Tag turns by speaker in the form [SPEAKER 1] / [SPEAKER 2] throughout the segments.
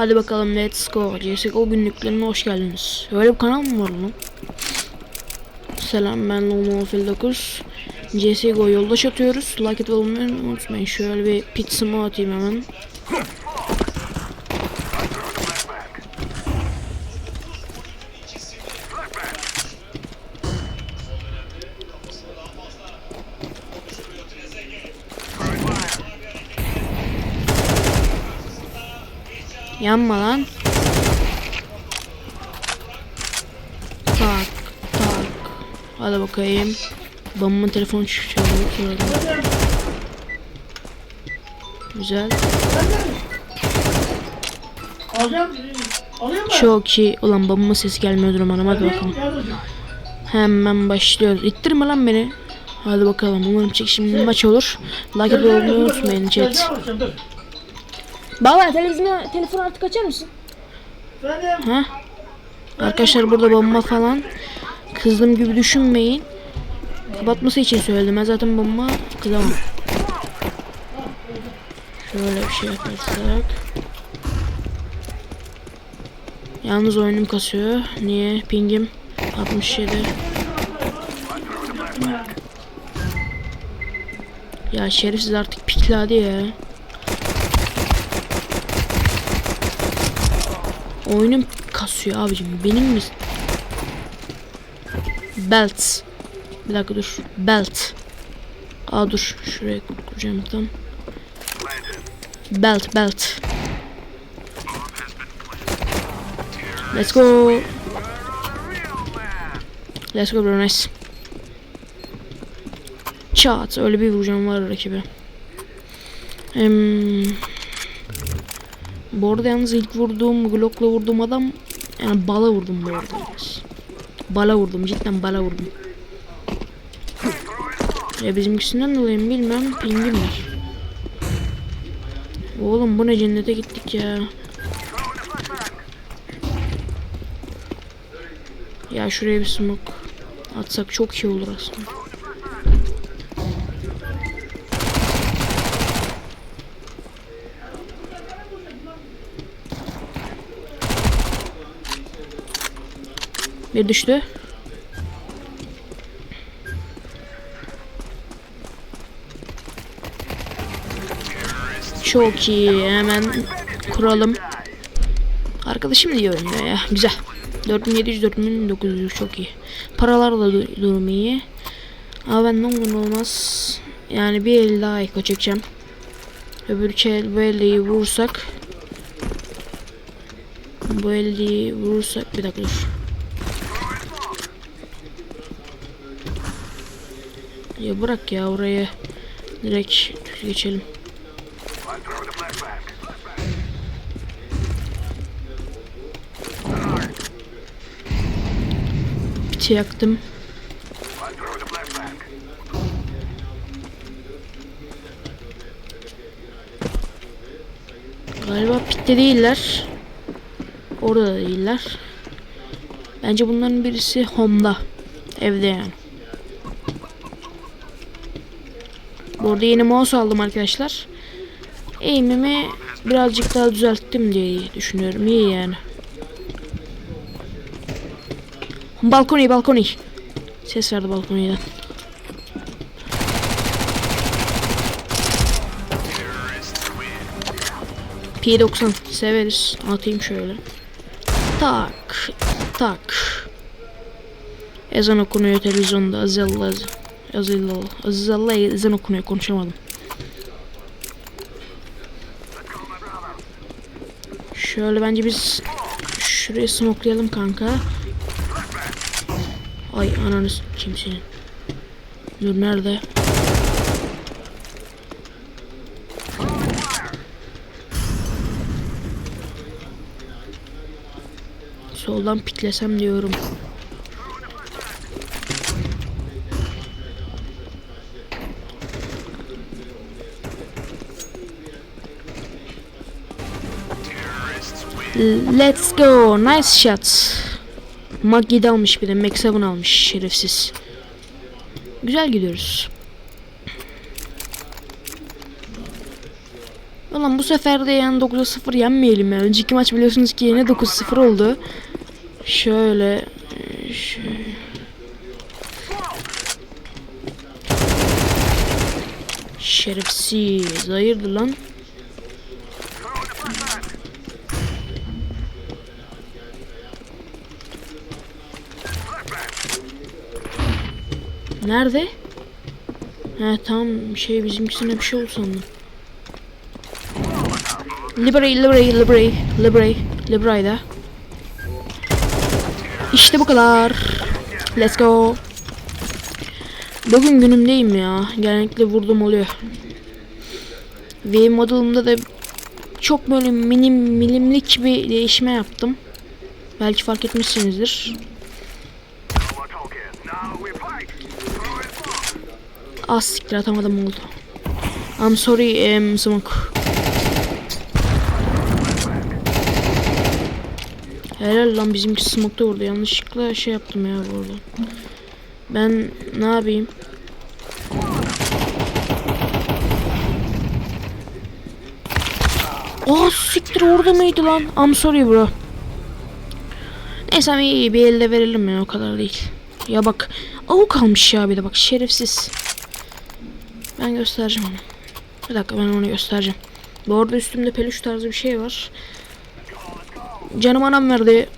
[SPEAKER 1] Hadi bakalım let's go. CSGO günlüklerine hoş geldiniz. Öyle bir kanal mı var lan? Selam ben Lomo 9. CSGO yoldaş atıyoruz. Like et olmayı unutmayın. Şöyle bir pizzamı atayım hemen. Yanma lan. Tak tak. Hadi bakayım. Babamın telefonu sırada. Güzel. Çok iyi. Ulan babamın sesi gelmiyordur umarım. Hadi bakalım. Hemen başlıyoruz. İttirme lan beni. Hadi bakalım. Umarım çekişimli maç olur. Like et olmayı unutmayın chat. Baba televizyonu telefonu artık açar mısın?
[SPEAKER 2] Efendim?
[SPEAKER 1] Ha? Arkadaşlar burada bomba falan kızdığım gibi düşünmeyin. Kapatması için söyledim. Ben zaten bomba kızamam. Şöyle bir şey yaparsak. Yalnız oyunum kasıyor. Niye? Pingim 67. Ya şerefsiz artık hadi ya. Oyunum kasıyor abicim. Benim mi? Belt. Bir dakika dur. Belt. Aa dur. Şuraya kuracağım tam. Belt, belt. Let's go. Let's go bro nice. Çat. Öyle bir vuracağım var rakibe. Em, bu arada yalnız ilk vurduğum Glock'la vurduğum adam yani bala vurdum bu arada. yalnız. Bala vurdum cidden bala vurdum. Ya bizimkisinden dolayı mı bilmem pingim var. Oğlum bu ne cennete gittik ya. Ya şuraya bir smoke atsak çok iyi olur aslında. Bir düştü. Çok iyi. Hemen kuralım. Arkadaşım diye oynuyor ya. Güzel. 4700 4900 çok iyi. Paralar da du- durum iyi. Ama ben ne olmaz. Yani bir el daha eko çekeceğim. Öbür el bu elliyi vurursak. Bu elliyi vurursak bir dakika dur. Ya bırak ya oraya direkt geçelim. Biti yaktım. Galiba pitte değiller. Orada da değiller. Bence bunların birisi home'da. Evde yani. Bu arada yeni mouse aldım arkadaşlar. Aim'imi birazcık daha düzelttim diye düşünüyorum. İyi yani. Balkoni balkoni. Ses verdi balkoniden. P90 severiz. Atayım şöyle. Tak. Tak. Ezan okunuyor televizyonda. Azella. Azella. Azella ezan okunuyor. Konuşamadım. Şöyle bence biz şurayı smoklayalım kanka. Ay ananı kimsenin. Dur nerede? Soldan piklesem diyorum. Let's go. Nice shot. Mag 7 almış bir de. Max 7 almış şerefsiz. Güzel gidiyoruz. Ulan bu sefer de yani 9'a 0 yenmeyelim ya. Önceki maç biliyorsunuz ki yine 9-0 oldu. Şöyle. Şerefsiz. Hayırdır lan? Nerede? He tamam şey bizimkisine bir şey oldu sandım. Libre, Libre, Libre, Libre, Libre'da. İşte bu kadar. Let's go. Bugün günümdeyim ya. Genellikle vurdum oluyor. Ve modelımda da çok böyle minim milimlik bir değişme yaptım. Belki fark etmişsinizdir. Az siktir atamadım oldu. I'm sorry um, Smoke. Helal lan bizimki smoke'ta vurdu. Yanlışlıkla şey yaptım ya bu arada. Ben ne yapayım? Aa siktir orada mıydı lan? I'm sorry bro. Neyse iyi bir elde verelim ya o kadar değil. Ya bak avuk almış ya bir de bak şerefsiz. Ben göstereceğim onu. Bir dakika ben onu göstereceğim. Bu arada üstümde peluş tarzı bir şey var. Canım anam verdi.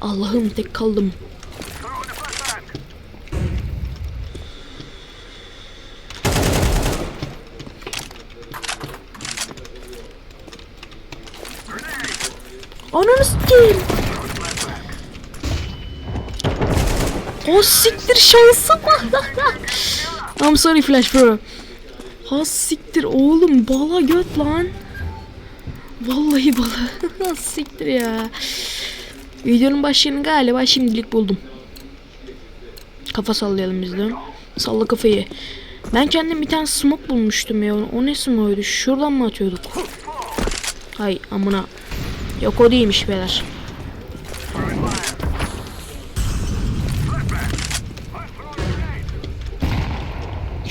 [SPEAKER 1] Allah'ım tek kaldım. Ananı sikeyim. O siktir şansım. I'm sorry Flash bro. Ha siktir oğlum bala göt lan. Vallahi bala. siktir ya. Videonun başlığını galiba şimdilik buldum. Kafa sallayalım biz de. Salla kafayı. Ben kendim bir tane smoke bulmuştum ya. O ne smoke'ydu? Şuradan mı atıyorduk? Hay amına. Yok o değilmiş beyler.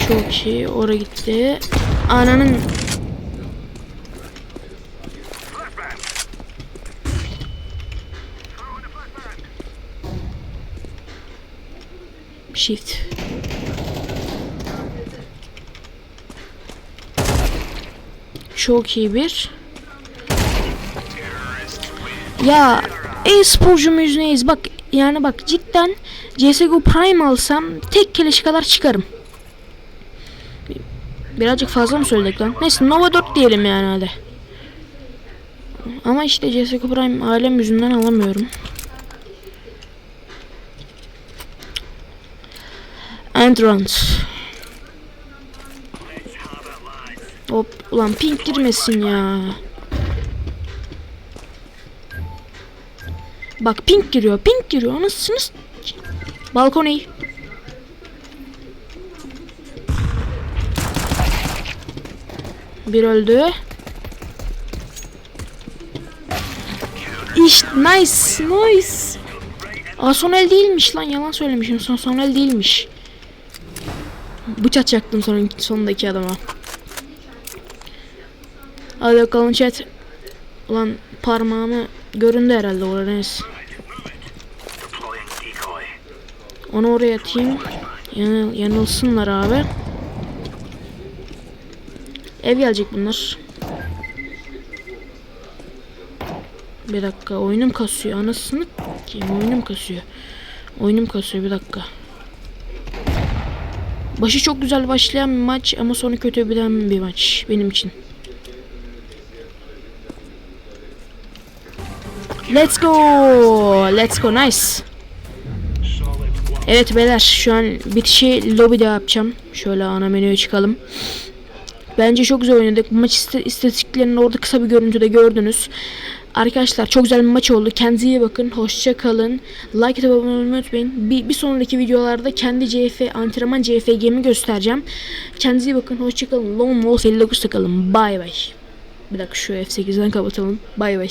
[SPEAKER 1] Çok iyi. Oraya gitti. Ananın Shift. Çok iyi bir. Ya e-sporcu muyuz neyiz? Bak yani bak cidden CSGO Prime alsam tek keleş kadar çıkarım. Birazcık fazla mı söyledik lan? Neyse Nova 4 diyelim yani hadi. Ama işte CSGO Prime alem yüzünden alamıyorum. Entrance. Hop ulan pink girmesin ya. Bak pink giriyor, pink giriyor. Anasını s- Balkon iyi. Bir öldü. İşte nice, nice. Aa son el değilmiş lan yalan söylemişim. Son son el değilmiş. Bıçak çaktım son, sondaki adama. Hadi bakalım chat. Ulan parmağımı göründü herhalde orada. Onu oraya atayım. Yanıl, yanılsınlar abi. Ev gelecek bunlar. Bir dakika oyunum kasıyor anasını kim oyunum kasıyor. Oyunum kasıyor bir dakika. Başı çok güzel başlayan bir maç ama sonu kötü biten bir maç benim için. Let's go. Let's go. Nice. Evet beyler şu an bitişi lobide yapacağım. Şöyle ana menüye çıkalım. Bence çok güzel oynadık. Maç iste- istatistiklerini orada kısa bir görüntüde gördünüz. Arkadaşlar çok güzel bir maç oldu. Kendinize iyi bakın. Hoşça kalın. Like atıp abone olmayı unutmayın. Bir, bir sonraki videolarda kendi CF antrenman CFG'mi göstereceğim. Kendinize iyi bakın. Hoşça kalın. Lone Wolf 59'da kalın. Bay bay. Bir dakika şu F8'den kapatalım. Bay bay.